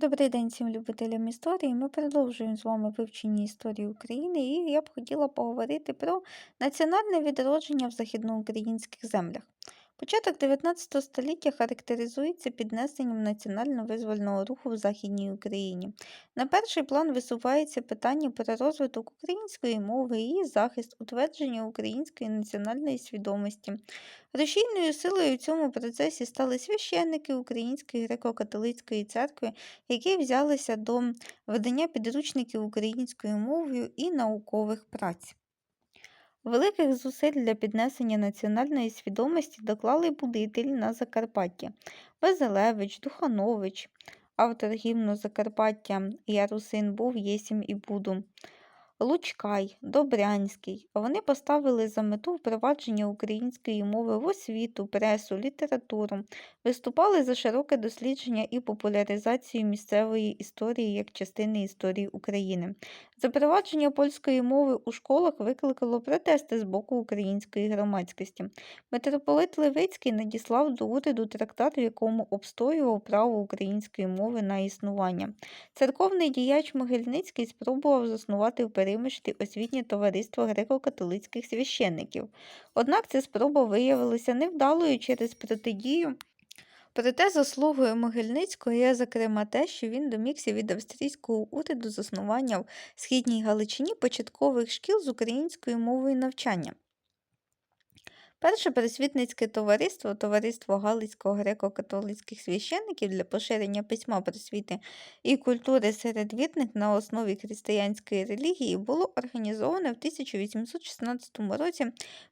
Добрий день всім любителям історії. Ми продовжуємо з вами вивчення історії України, і я б хотіла поговорити про національне відродження в західноукраїнських землях. Початок 19 століття характеризується піднесенням національно-визвольного руху в Західній Україні. На перший план висувається питання про розвиток української мови, її захист, утвердження української національної свідомості. Рушійною силою у цьому процесі стали священники Української греко-католицької церкви, які взялися до видання підручників українською мовою і наукових праць. Великих зусиль для піднесення національної свідомості доклали будителі на Закарпатті Вазилевич, Духанович, автор гімну Закарпаття Ярусин був, єсім і буду. Лучкай, Добрянський. Вони поставили за мету впровадження української мови в освіту, пресу, літературу, виступали за широке дослідження і популяризацію місцевої історії як частини історії України. Запровадження польської мови у школах викликало протести з боку української громадськості. Митрополит Левицький надіслав до уряду трактат, в якому обстоював право української мови на існування. Церковний діяч Могильницький спробував заснувати в Перемишті освітнє товариство греко-католицьких священників. Однак ця спроба виявилася невдалою через протидію. Проте заслугою Могильницького є, зокрема, те, що він домігся від австрійського уряду заснування в Східній Галичині початкових шкіл з українською мовою навчання. Перше просвітницьке товариство, товариство Галицького греко-католицьких священників для поширення письма просвіти і культури серед вірних на основі християнської релігії було організоване в 1816 році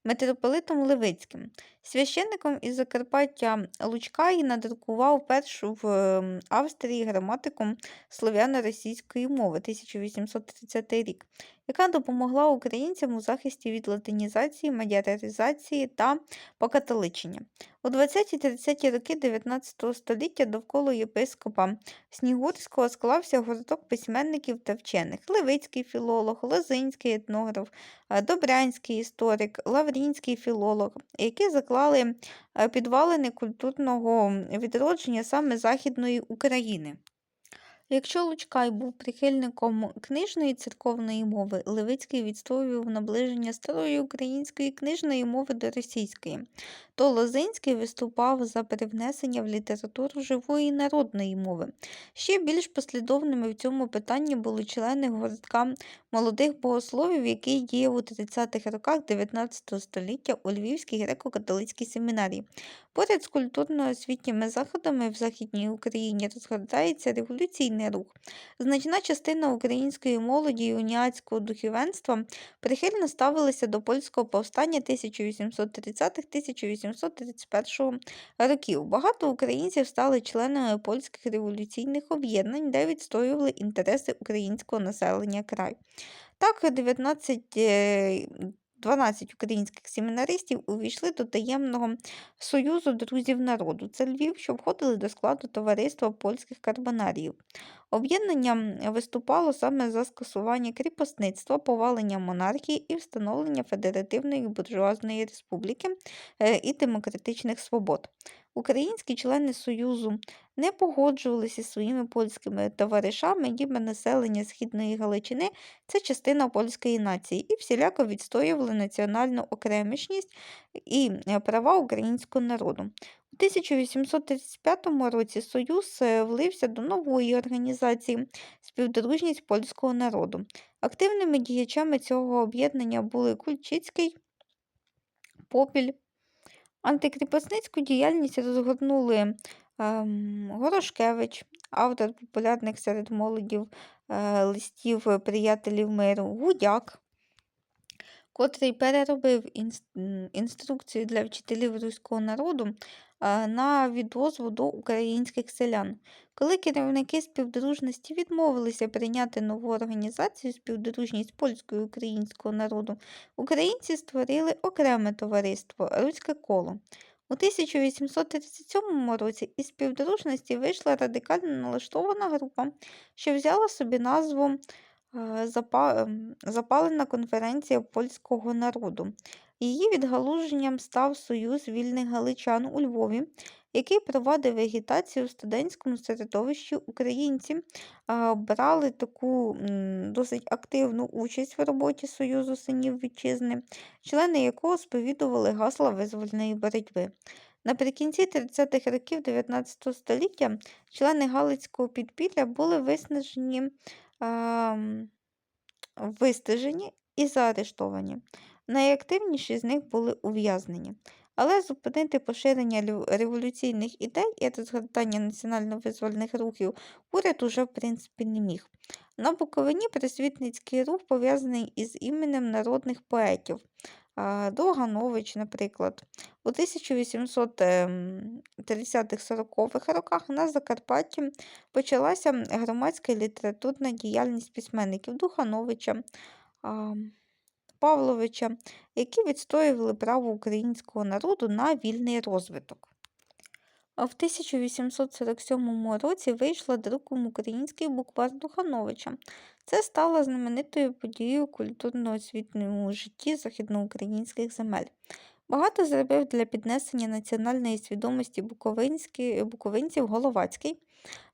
митрополитом Левицьким. Священником із Закарпаття Лучкай надрукував першу в ем, Австрії граматику слов'яно-російської мови 1830 рік яка допомогла українцям у захисті від латинізації, мадяризації та покатоличення. У 20-30 роки 19 століття довкола єпископа Снігурського склався гурток письменників та вчених Левицький філолог, Лозинський етнограф, е, Добрянський історик, Лаврінський філолог, які заклали е, підвалини культурного відродження саме Західної України. Якщо Лучкай був прихильником книжної церковної мови, Левицький відстоював наближення старої української книжної мови до російської, то Лозинський виступав за привнесення в літературу живої народної мови. Ще більш послідовними в цьому питанні були члени гуртка молодих богословів, який діяв у 30-х роках 19 століття у Львівській греко-католицькій семінарії. Поряд з культурно-освітніми заходами в Західній Україні розгортається революційний рух. Значна частина української молоді і уніатського духовенства прихильно ставилася до польського повстання 1830-1831 років. Багато українців стали членами польських революційних об'єднань, де відстоювали інтереси українського населення краю. Так, 19 12 українських семінаристів увійшли до таємного Союзу друзів народу. Це Львів, що входили до складу товариства польських карбонаріїв. Об'єднання виступало саме за скасування кріпосництва, повалення монархії і встановлення Федеративної буржуазної республіки е, і демократичних свобод. Українські члени Союзу не погоджувалися зі своїми польськими товаришами, ніби населення Східної Галичини це частина польської нації, і всіляко відстоювали національну окремішність і е, права українського народу. У 1835 році Союз е, влився до нової організації Співдружність польського народу. Активними діячами цього об'єднання були Кульчицький, Попіль. Антикріпосницьку діяльність розгорнули ем, Горошкевич, автор популярних серед молодів е, листів приятелів миру, Гудяк, котрий переробив інструкцію для вчителів руського народу на відозву до українських селян. Коли керівники співдружності відмовилися прийняти нову організацію співдружність польського і українського народу, українці створили окреме товариство Руське коло. У 1837 році із співдружності вийшла радикально налаштована група, що взяла собі назву запалена конференція польського народу. Її відгалуженням став Союз вільних галичан у Львові, який провадив вегетацію в студентському середовищі. Українці брали таку досить активну участь в роботі Союзу синів вітчизни, члени якого сповідували гасла визвольної боротьби. Наприкінці 30-х років 19 століття члени Галицького підпілля були виснажені, вистежені і заарештовані. Найактивніші з них були ув'язнені. Але зупинити поширення революційних ідей і розгортання національно-визвольних рухів уряд уже в принципі не міг. На Буковині просвітницький рух пов'язаний із іменем народних поетів. А, Довганович, наприклад. У 1830-40-х роках на Закарпатті почалася громадська літературна діяльність письменників Духановича. Павловича, які відстоювали право українського народу на вільний розвиток. В 1847 році вийшла друком український буквар Духановича. Це стало знаменитою подією культурно-освітньому житті західноукраїнських земель. Багато зробив для піднесення національної свідомості буковинців Головацький,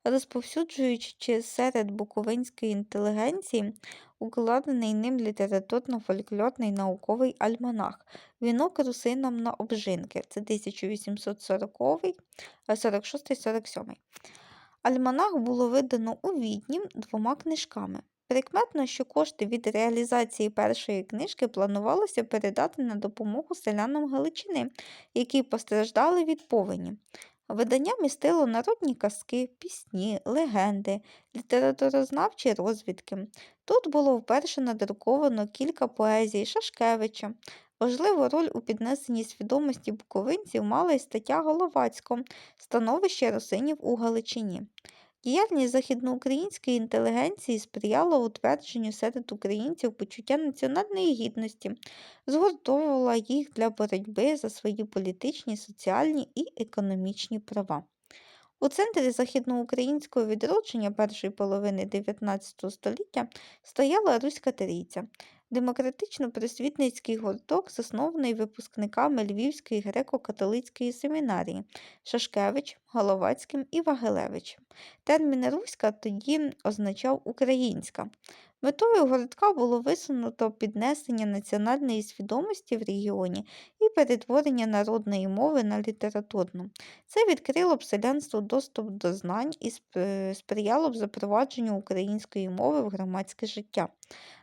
розповсюджуючи серед буковинської інтелігенції укладений ним літературно-фольклорний науковий альманах Вінок русинам на обжинки. Це 1840 46-47. Альманах було видано у Відні двома книжками. Прикметно, що кошти від реалізації першої книжки планувалося передати на допомогу селянам Галичини, які постраждали від повені. Видання містило народні казки, пісні, легенди, літературознавчі розвідки. Тут було вперше надруковано кілька поезій Шашкевича. Важливу роль у піднесенні свідомості буковинців мала й стаття Головацького Становище русинів у Галичині. Діяльність західноукраїнської інтелігенції сприяла утвердженню серед українців почуття національної гідності, згуртовувала їх для боротьби за свої політичні, соціальні і економічні права. У центрі західноукраїнського відродження першої половини 19 століття стояла Руська Трійця, демократично-просвітницький гурток, заснований випускниками Львівської греко-католицької семінарії Шашкевич, Головацьким і Вагелевичем. Термін Руська тоді означав українська. Метою гуртка було висунуто піднесення національної свідомості в регіоні і перетворення народної мови на літературну. Це відкрило б селянству доступ до знань і сприяло б запровадженню української мови в громадське життя.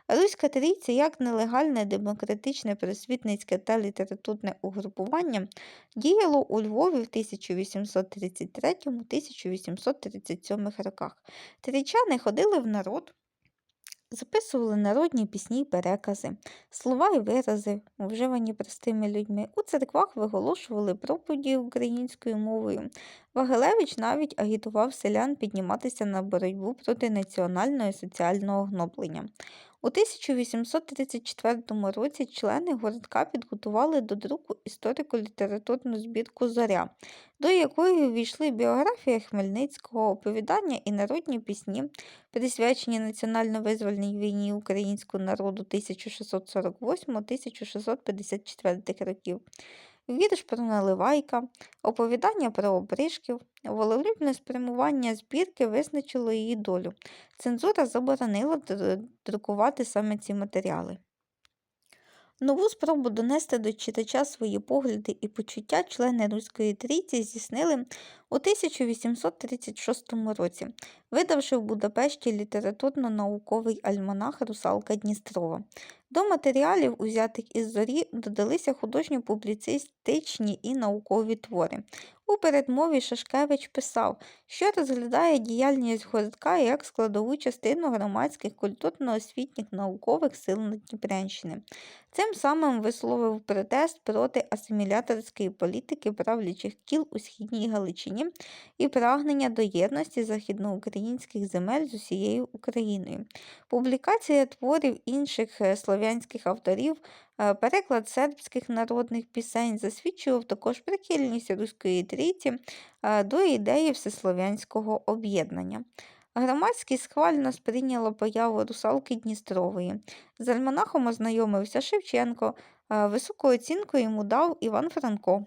Руська трійця як нелегальне демократичне просвітницьке та літературне угрупування діяло у Львові в 1833-1837 роках. Трійчани ходили в народ, записували народні пісні й перекази, слова й вирази, вживані простими людьми. У церквах виголошували проповіді українською мовою. Вагилевич навіть агітував селян підніматися на боротьбу проти національного і соціального гноблення. У 1834 році члени гуртка підготували до друку історико-літературну збірку Зоря, до якої увійшли біографія Хмельницького, оповідання і народні пісні, присвячені національно-визвольній війні українського народу 1648-1654 років, вірш про Наливайка, оповідання про обришків, волелюбне спрямування збірки визначило її долю. Цензура заборонила друкувати саме ці матеріали. Нову спробу донести до читача свої погляди і почуття члени Руської трійці здійснили у 1836 році, видавши в Будапешті літературно-науковий альманах Русалка Дністрова. До матеріалів, узятих із зорі, додалися художньо-публіцистичні і наукові твори. У передмові Шашкевич писав, що розглядає діяльність гуртка як складову частину громадських культурно-освітніх наукових сил Дніпрянщини. Цим самим висловив протест проти асиміляторської політики правлячих кіл у східній Галичині і прагнення до єдності західноукраїнських земель з усією Україною. Публікація творів інших е, слов'янських авторів, е, переклад сербських народних пісень засвідчував також прихильність Руської трійці е, до ідеї всеслов'янського об'єднання. Громадськість схвально сприйняла появу русалки Дністрової. З альманахом ознайомився Шевченко, високу оцінку йому дав Іван Франко.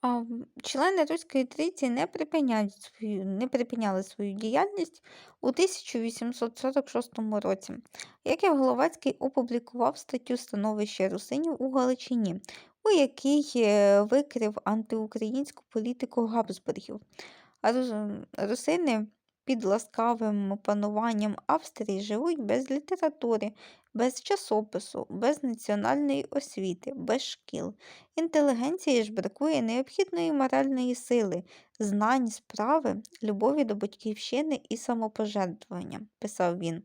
А, Члени Руської трійці не, припиняють свою, не припиняли свою діяльність у 1846 році. Яків Головацький опублікував статтю Становище русинів у Галичині, у якій е, викрив антиукраїнську політику Габсбургів. Русини під ласкавим пануванням Австрії живуть без літератури, без часопису, без національної освіти, без шкіл. Інтелігенції ж бракує необхідної моральної сили, знань, справи, любові до батьківщини і самопожертвування, писав він.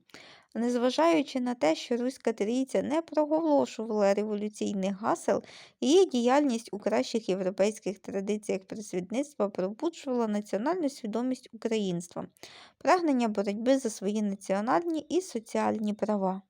Незважаючи на те, що Руська трійця не проголошувала революційних гасел, її діяльність у кращих європейських традиціях просвітництва пробуджувала національну свідомість українства, прагнення боротьби за свої національні і соціальні права.